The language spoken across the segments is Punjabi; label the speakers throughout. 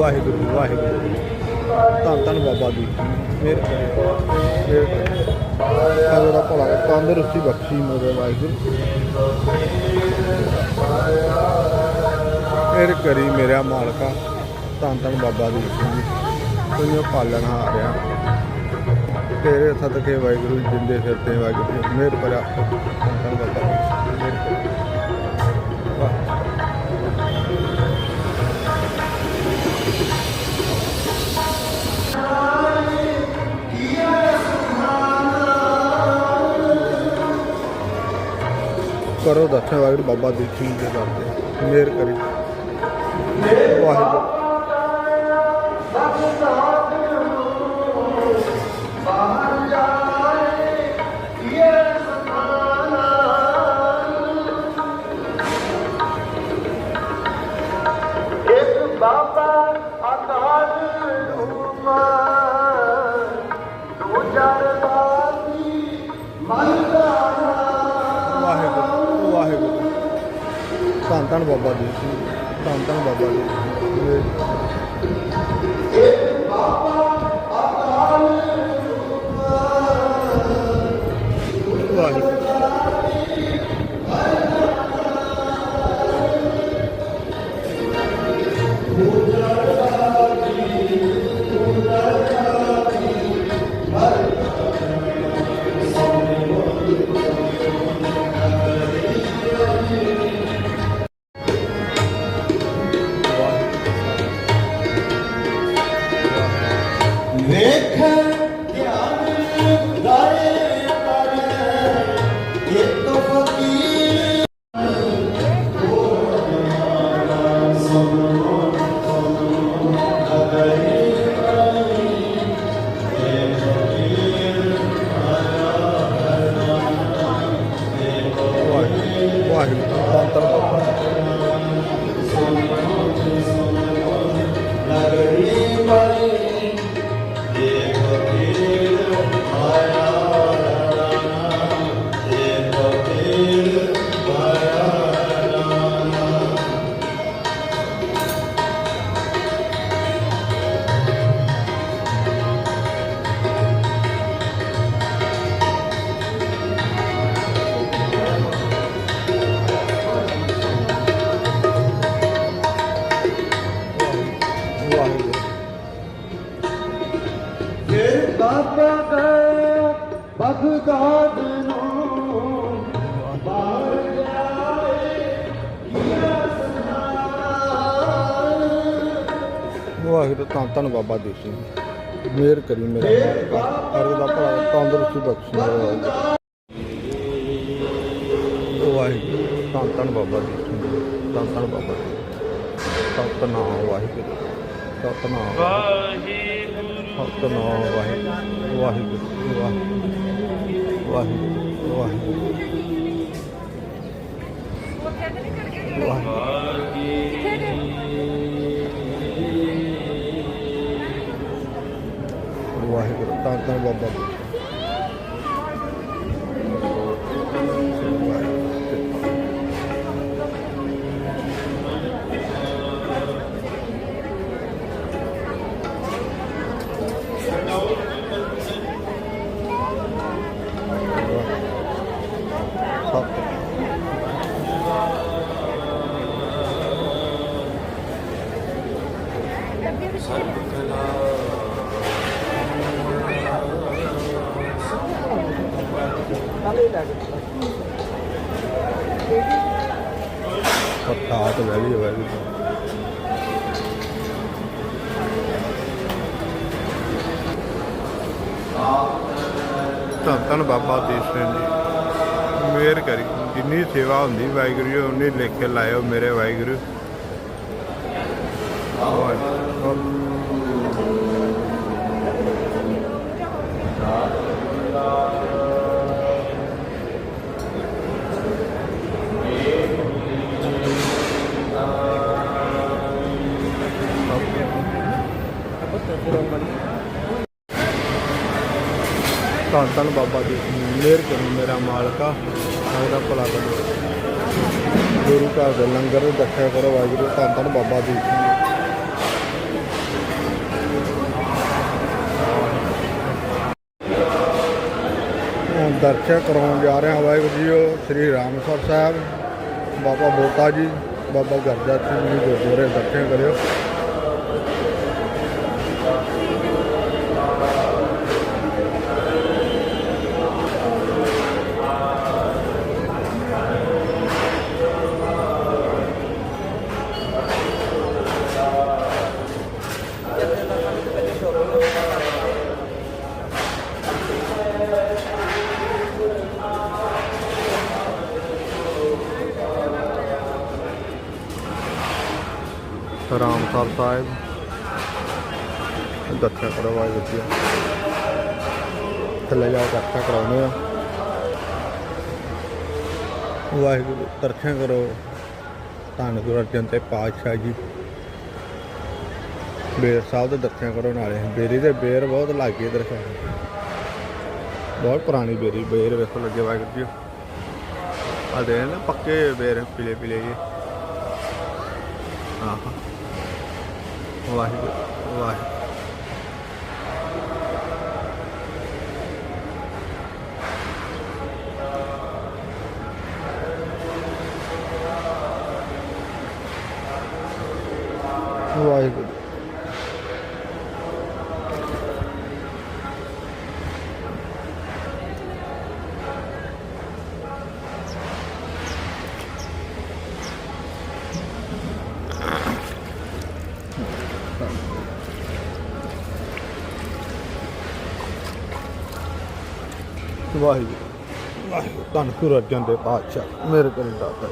Speaker 1: ਵਾਹਿਗੁਰੂ ਵਾਹਿਗੁਰੂ। ਧੰਨ ਧੰਨ ਬਾਬਾ ਜੀ। ਮੇਰ ਕਰੇ। ਮੇਰਾ ਭਲਾ ਤੰਦਰੁਸਤੀ ਬਖਸ਼ੀ ਮੇਰੇ ਵਾਹਿਗੁਰੂ। ਮੇਰ ਕਰੀ ਮੇਰਾ ਮਾਲਕਾ। ਧੰਨ ਧੰਨ ਬਾਬਾ ਦੀ ਜੀ ਕੋਈ ਪਾਲਣ ਹਾਰਿਆ। ਤੇਰੇ ਸਦਕੇ ਵਾਹਿਗੁਰੂ ਜੀ, ਜਿੰਦੇ ਫਿਰਤੇ ਵਾਹਿਗੁਰੂ ਮੇਰ ਭਰਿਆ। ਧੰਨ ਧੰਨ ਬਾਬਾ ਦੀ ਵਾਹ। ਕਰੋ ਦਰਸ਼ਨ ਵਾਹਿਗੁਰੂ ਬਾਬਾ ਦੀਪ ਸਿੰਘ ਜੀ ਕਰਦੇ ਮਿਹਰ ਕਰੀ। ਵਾਹਿਗੁਰੂ। ਧੰਨ ਬਾਬਾ ਜੀ ਧੰਨ ਧੰਨ ਬਾਬਾ ਜੀ। ਵਾਹਿਗੁਰੂ ਧੰਨ ਧੰਨ ਬਾਬਾ ਦੀਪ ਸਿੰਘ। ਮਿਹਰ ਕਰੀ ਮੇਰਾ ਹਰ ਦਾ ਭਲਾ ਤੰਦਰੁਸਤੀ ਬਖਸ਼ੀ ਮੇਰੇ ਵਾਹਿਗੁਰੂ ਵਾਹਿਗੁਰੂ ਧੰਨ ਬਾਬਾ ਦੀਪ ਸਿੰਘ। ਧੰਨ ਧੰਨ ਬਾਬਾ ਜੀ ਸਤਨਾਮ ਵਾਹਿਗੁਰੂ। ਸਤਨਾਮ ਵਾਹਿਗੁਰੂ। ਵਾਹਿਗੁਰੂ ਵਾਹਿਗੁਰੂ ਵਾਹਿਗੁਰੂ ਵਾਹਿਗੁਰੂ। ਵਾਹਿਗੁਰੂ। ਵਾਹਿਗੁਰੂ। ਧੰਨ ਧੰਨ ਬਾਬਾ। ਜੀ ਪੱਤਾ ਤੇ ਬਹਿ ਗਈ। ਹੈ ਧੰਨ ਧੰਨ ਬਾਬਾ ਦੀਪ ਸਿੰਘ ਜੀ। ਮਿਹਰ ਕਰੀ। ਜਿੰਨੀ ਸੇਵਾ ਹੁੰਦੀ ਵਾਹਿਗੁਰੂ ਜੀ ਉਨੀ ਲਿਖ ਕੇ ਲਾਇਓ ਮੇਰੇ ਵਾਹਿਗੁਰੂ। ਧੰਨ ਧੰਨ ਬਾਬਾ ਜੀ। ਮੇਰ ਕਰੋ ਮੇਰਾ ਮਾਲਕਾ ਸਾਡਾ ਭਲਾ ਕਰੋ। ਗੁਰੂ ਘਰ ਦੇ ਲੰਗਰ ਰੱਖਿਆ ਕਰੋ, ਵਾਹਿਗੁਰੂ, ਧੰਨ ਧੰਨ ਬਾਬਾ ਜੀ। ਦਰਖਿਆ ਕਰਾਉਣ ਜਾ ਰਹੇ ਹਾਂ ਵਾਹਿਗੁਰੂ ਜੀ, ਉਹ ਸ੍ਰੀ ਰਾਮਸਰ ਸਾਹਿਬ, ਬਾਬਾ ਬੋਤਾ ਜੀ, ਬਾਬਾ ਗਰਜਾ ਸਿੰਘ ਜੀ ਗੁਰਦੁਆਰੇ ਦਰਸ਼ਨ ਕਰਿਓ। ਰਾਮਸਰ ਸਾਹਿਬ ਦਰਸ਼ਨ ਕਰੋ ਵਾਹਿਗੁਰੂ ਜੀ ਥੱਲੇ ਜਾ ਕੇ ਦਰਸ਼ਨ ਕਰਾਉਂਦੇ ਆ। ਵਾਹਿਗੁਰੂ ਦਰਸ਼ਨ ਕਰੋ। ਧੰਨ ਗੁਰੂ ਅਰਜਨ ਤੇ ਪਾਤਸ਼ਾਹ ਜੀ। ਬੇਰ ਸਾਹਿਬ ਦੇ ਦਰਸ਼ਨ ਕਰੋ ਨਾਲੇ। ਬੇਰੀ ਦੇ ਬੇਰ ਬਹੁਤ ਲੱਗੇ ਦਰਸ਼ਨ ਬਹੁਤ ਪੁਰਾਣੀ ਬੇਰੀ, ਬੇਰ ਵੇਖੋ ਲੱਗੇ ਵਾਹਿਗੁਰੂ ਜੀ। ਆ ਦੇ ਨਾ ਪੱਕੇ ਬੇਰ ਪੀਲੇ ਪੀਲੇ ਜੀ ਆਹਾ। ਵਾਹਿਗੁਰੂ ਵਾਹਿਗੁਰੂ। ਵਾਹਿਗੁਰੂ। ਵਾਹਿਗੁਰੂ, ਧੰਨ ਗੁਰੂ ਅਰਜਨ ਦੇ ਪਾਤਸ਼ਾਹ, ਮੇਰੇ ਕਰੀ ਦਾਤਾ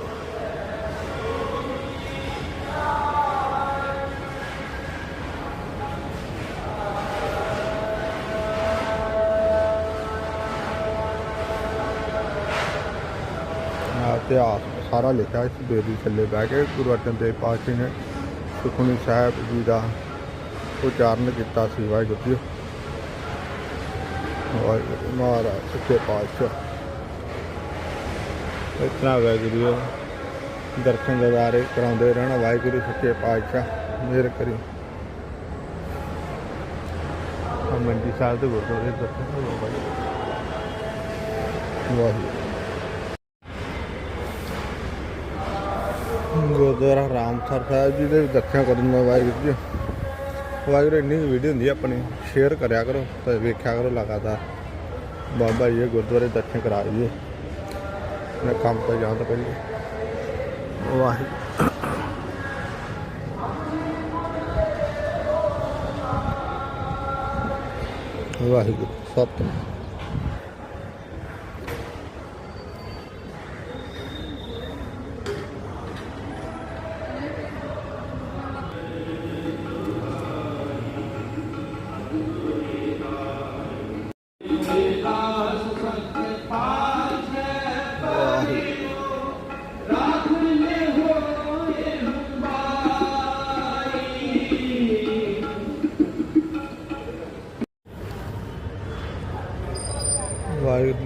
Speaker 1: ਇਤਿਹਾਸ ਸਾਰਾ ਲਿਖਿਆ ਇਸ ਬੇਰੀ ਥੱਲੇ ਬਹਿ ਕੇ, ਗੁਰੂ ਅਰਜਨ ਦੇਵ ਪਾਤਸ਼ਾਹ ਨੇ। ਸੁਖਮਨੀ ਸਾਹਿਬ ਜੀ ਦਾ ਉਚਾਰਨ ਕੀਤਾ ਸੀ ਵਾਹਿਗੁਰੂ ਜੀ। ਵਾਹਿਗੁਰੂ ਮਹਾਰਾਜ ਸੱਚੇ ਪਾਤਸ਼ਾਹ। ਇਤਨਾ ਵਾਹਿਗੁਰੂ ਜੀ, ਦਰਸ਼ਨ ਦਿਦਾਰੇ ਕਰਾਉਂਦੇ ਰਹਿਣਾ ਵਾਹਿਗੁਰੂ ਸੱਚੇ ਪਾਤਸ਼ਾਹ ਮਿਹਰ ਕਰੀ। ਮੰਡੀ ਸਾਹਿਬ ਦੇ ਗੁਰਦੁਆਰੇ ਦਰਸ਼ਨ ਕਰੋ ਵਾਹਿਗੁਰੂ ਗੁਰਦੁਆਰਾ ਰਾਮਸਰ ਸਾਹਿਬ ਜੀ ਦੇ ਦਰਸ਼ਨ ਕਰਨ ਦਾ ਵਾਹਿਗੁਰੂ ਜੀ ਵਾਹਿਗੁਰੂ ਇੰਨੀ ਵੀਡੀਓ ਹੁੰਦੀ ਆਪਣੀ ਸ਼ੇਅਰ ਕਰਿਆ ਕਰੋ ਤੇ ਵੇਖਿਆ ਕਰੋ ਲਗਾਤਾਰ। ਬਾਬਾ ਜੀ ਗੁਰਦੁਆਰੇ ਦਰਸ਼ਨ ਕਰਾ ਦਈਏ। ਮੈਂ ਕੰਮ ਤੇ ਜਾਣ ਤੋਂ ਪਹਿਲੇ। ਵਾਹਿਗੁਰੂ। ਵਾਹਿਗੁਰੂ, ਸਤਿ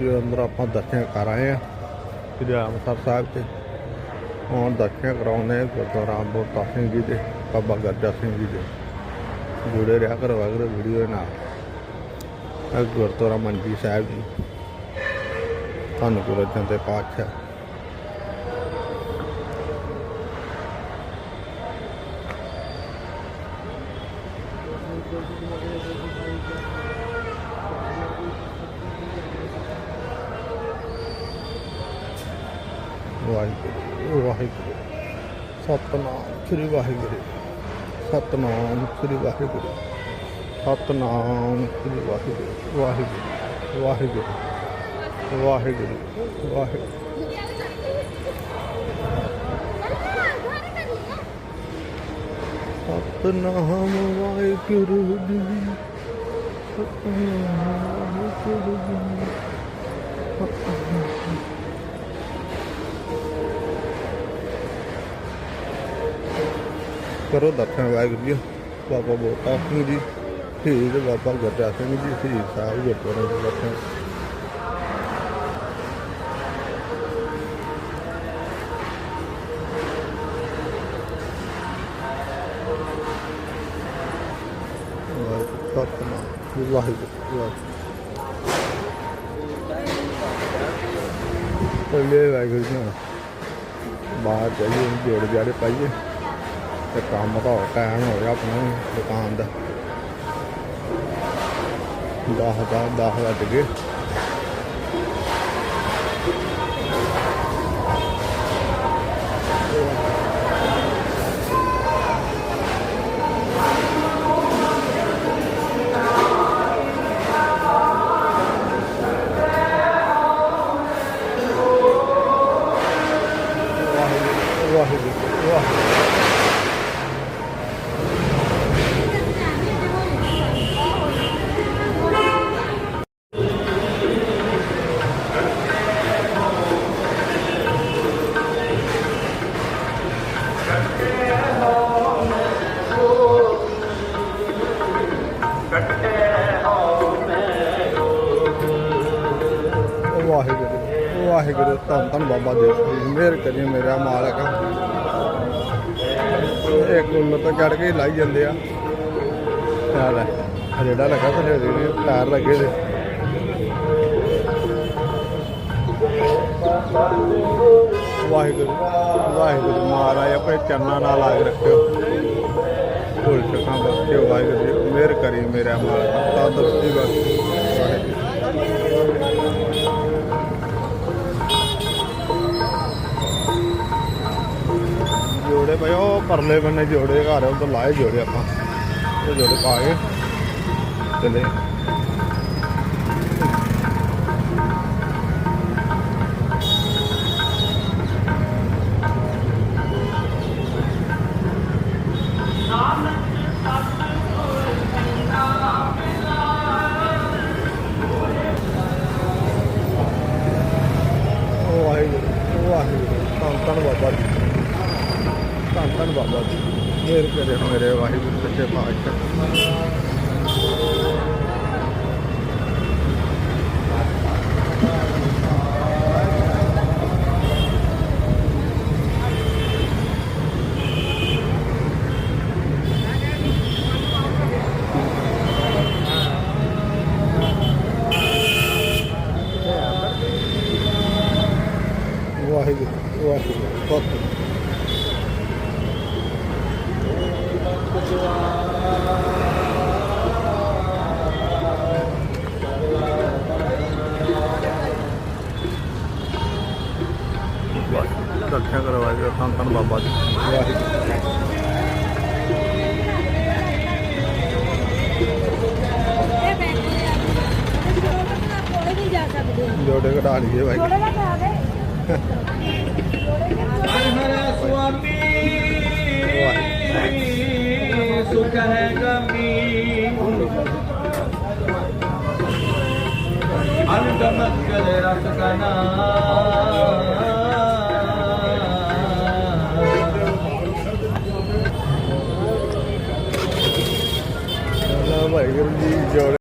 Speaker 1: ਵਾਹਿਗੁਰੂ ਅੰਦਰ ਆਪਾਂ ਦਰਸ਼ਨ ਕਰ ਆਏ ਆ। ਸ੍ਰੀ ਅੰਮ੍ਰਿਤਸਰ ਸਾਹਿਬ ਤੇ ਹੁਣ ਦਰਸ਼ਨ ਕਰਾਉਣੇ ਗੁਰਦੁਆਰਾ ਬੋਤਾ ਸਿੰਘ ਜੀ ਦੇ, ਬਾਬਾ ਗਰਜਾ ਸਿੰਘ ਜੀ ਦੇ। ਜੁੜੇ ਰਿਹਾ ਕਰੋ ਵਾਹਿਗੁਰੂ ਵੀਡੀਓ ਨਾਲ। ਗੁਰਦੁਆਰਾ ਮੰਜੀ ਸਾਹਿਬ ਜੀ। ਧੰਨ ਗੁਰੂ ਅਰਜਨ ਦੇ ਪਾਤਸ਼ਾਹ। ਸ੍ਰੀ ਵਾਹਿਗੁਰੂ। ਸਤਨਾਮ ਸ੍ਰੀ ਵਾਹਿਗੁਰੂ। ਸਤਨਾਮ ਸ੍ਰੀ ਵਾਹਿਗੁਰੂ। ਵਾਹਿਗੁਰੂ। ਵਾਹਿਗੁਰੂ। ਵਾਹਿਗੁਰੂ। ਵਾਹਿਗੁਰੂ। ਸਤਨਾਮ ਵਾਹਿਗੁਰੂ ਜੀ। ਸਤਨਾਮ ਵਾਹਿਗੁਰੂ ਜੀ। ਕਰੋ ਦਰਸ਼ਨ ਵਾਹਿਗੁਰੂ ਜੀ। ਬਾਬਾ ਬੋਤਾ ਸਿੰਘ ਜੀ ਸ਼ਹੀਦ ਬਾਬਾ ਗੁਰਜਾ ਸਿੰਘ ਜੀ ਸ਼ਹੀਦ ਸਾਹਿਬ ਗੁਰਦੁਆਰੇ ਦੇ ਦਰਸ਼ਨ। ਵਾਹਿਗੁਰੂ ਵਾਹਿਗੁਰੂ ਚੱਲੇ ਵਾਹਿਗੁਰੂ ਜੀ ਬਾਹਰ ਜਾਈਏ ਜੋੜ ਜਾੜੇ ਪਾਈਏ। ਤੇ ਕੰਮ ਤਾਂ ਟਾਈਮ ਹੋ ਗਿਆ ਆਪਣਾ ਦੁਕਾਨ ਦਾ। 10 ਦਾ 10 ਵੱਜ ਗਏ। ਧੰਨ ਧੰਨ ਬਾਬਾ ਦੇਵ ਜੀ। ਮਿਹਰ ਕਰੀ ਮੇਰਾ ਮਾਲਕ ਇਹ ਕੁੱਲ ਚੜ ਕੇ ਲਾਈ ਜਾਂਦੇ ਆ। ਚੱਲ ਆ ਜਿਹੜਾ ਲੱਗਾ ਥੱਲੇ ਦੇ ਟਾਇਰ ਲੱਗੇ ਦੇ। ਵਾਹਿਗੁਰੂ ਵਾਹਿਗੁਰੂ ਮਹਾਰਾਜ, ਆਪਣੇ ਚਰਨਾਂ ਨਾਲ ਲਾਗ ਰੱਖਿਓ। ਭੁੱਲ ਚੁੱਕਾਂ ਬਖਸ਼ਿਓ ਵਾਹਿਗੁਰੂ ਜੀ, ਮਿਹਰ ਕਰੀ ਮੇਰਾ ਮਾਲਕ ਤਾਂ ਦਸਤੀ ਵਾਹਿਗੁਰੂ ਪਏ ਉਹ ਪਰਲੇ ਬੰਨੇ ਜੋੜੇ ਘਰ ਉਧਰ ਲਾਏ ਜੋੜੇ ਆਪਾਂ। ਉਹ ਜੋੜੇ ਪਾ ਕੇ। ਚਲੇ ਦਰਸ਼ਨ ਕਰਵਾਇਆ ਧੰਨ ਧੰਨ ਬਾਬਾ ਜੀ ਵਾਹਿਗੁਰੂ
Speaker 2: ਇਹ ਬੈਠ
Speaker 3: ਸੁਖ ਗਮੀ ਅਨੰਦਮਤ ਕਰੇ ਰਸ ਕਨਾ
Speaker 1: ਵਾਹਿਗੁਰੂ ਜੀ ਜੋੜੇ